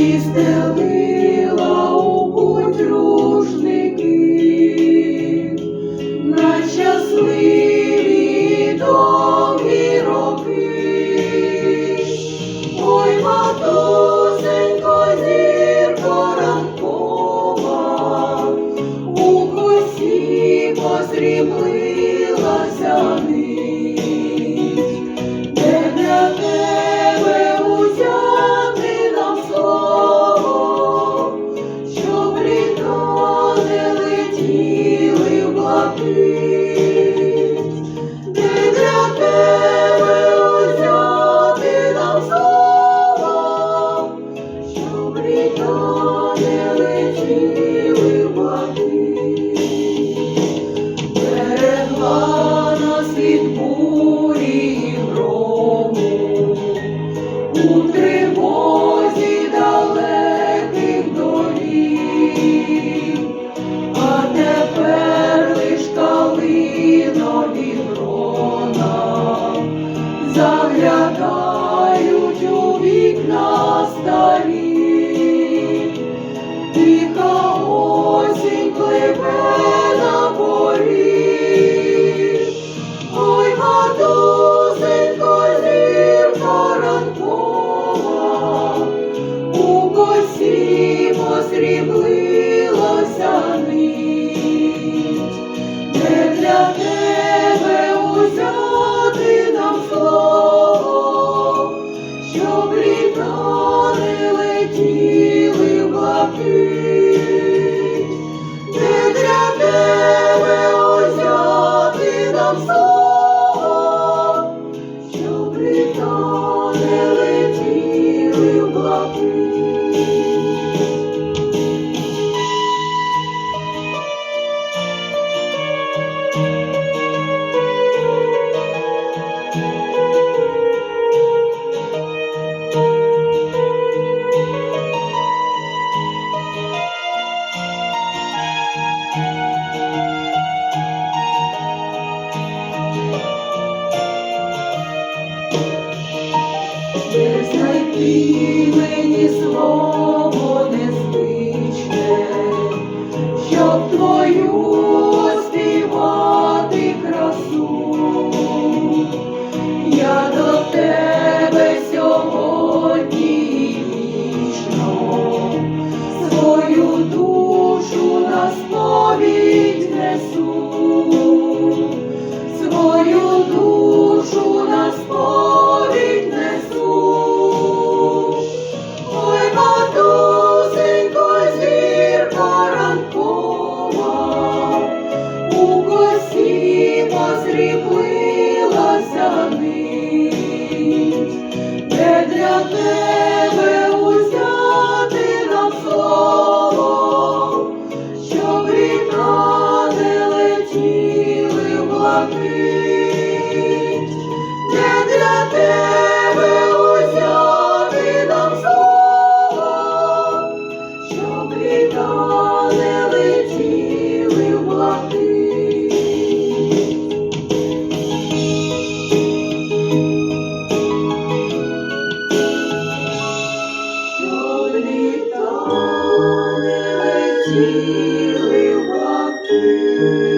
He's still here. Keep. Thank like. слово незвичне, щоб твою співати красу, я до тебе сьогодні вічно, свою душу на сповідь несу, свою душу на сповідь. розрібилася ниць, де для тебе узяти нам слово, щоб війна не летіли блакить, для тебе узяти нам слово, щоб війна freely walk through.